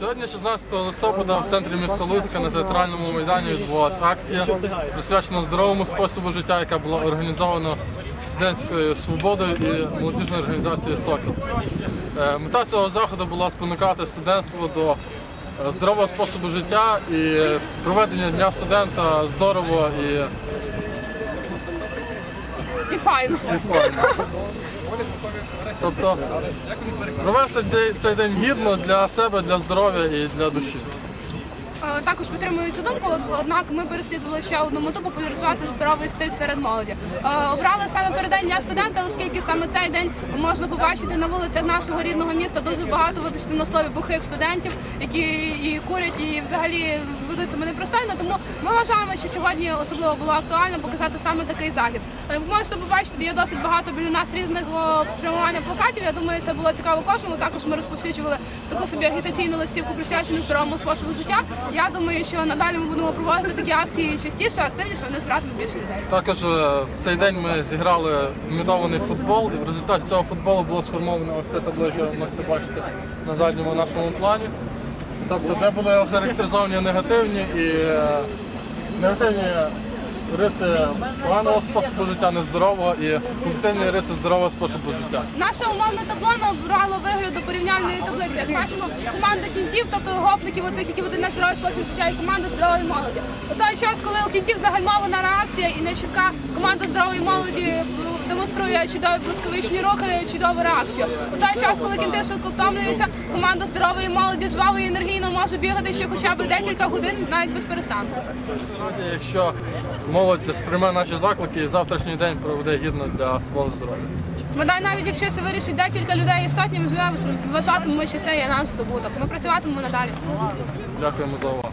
Сьогодні, 16 листопада, в центрі міста Луцька на театральному майдані відбулася акція, присвячена здоровому способу життя, яка була організована студентською свободою і молодіжною організацією Сокіл. Е, Мета цього заходу була спонукати студентство до е, здорового способу життя і проведення дня студента здорово і І файно. тобто провести цей- день гідно для себе, для здоров'я і для душі. Е, Також підтримую цю думку, однак ми переслідували ще одну мету популяризувати здоровий стиль серед молоді. Е, Обрали саме переддень дня студента, оскільки саме цей день можна побачити на вулицях нашого рідного міста дуже багато, вибачте на слові, бухих студентів, які і курять, і взагалі ведуть себе непристойно. Тому ми вважаємо, що сьогодні особливо було актуально показати саме такий захід. Е, можете побачити, є досить багато біля нас різних спрямування плакатів. Я думаю, це було цікаво кожному. Також ми розповсюджували таку собі агітаційну листівку присвячену здоровому способу життя. Я думаю, що надалі ми будемо проводити такі акції частіше, активніше, вони збиратимуть більше людей. Також е, в цей день ми зіграли імітований футбол, і в результаті цього футболу було сформовано ось це табло, яке можете бачити на задньому нашому плані. Тобто, де були охарактеризовані негативні і е, негативні риси поганого способу життя, нездорового, і позитивні риси здорового способу життя. Наше умовне табло набрало вигляду порівняльної таблиці. Як бачимо, команда кінтів, тобто гопників, оцих, які ведуть на здоровий спосіб життя, і команда здорової молоді. У той час, коли у кінтів загальмована реакція і нечітка команда здорової молоді демонструє чудові блискавичні рухи, чудову реакцію. У той час, коли кінти швидко втомлюються, команда здорової молоді жваво і енергійно може бігати ще хоча б декілька годин, навіть без перестанку. Якщо молодь сприйме наші заклики, і завтрашній день проведе гідно для свого здоров'я. Бодай навіть якщо це вирішить декілька людей і сотнями живемо, вважатимемо, що це є наш здобуток. Ми працюватимемо надалі. Дякуємо за увагу.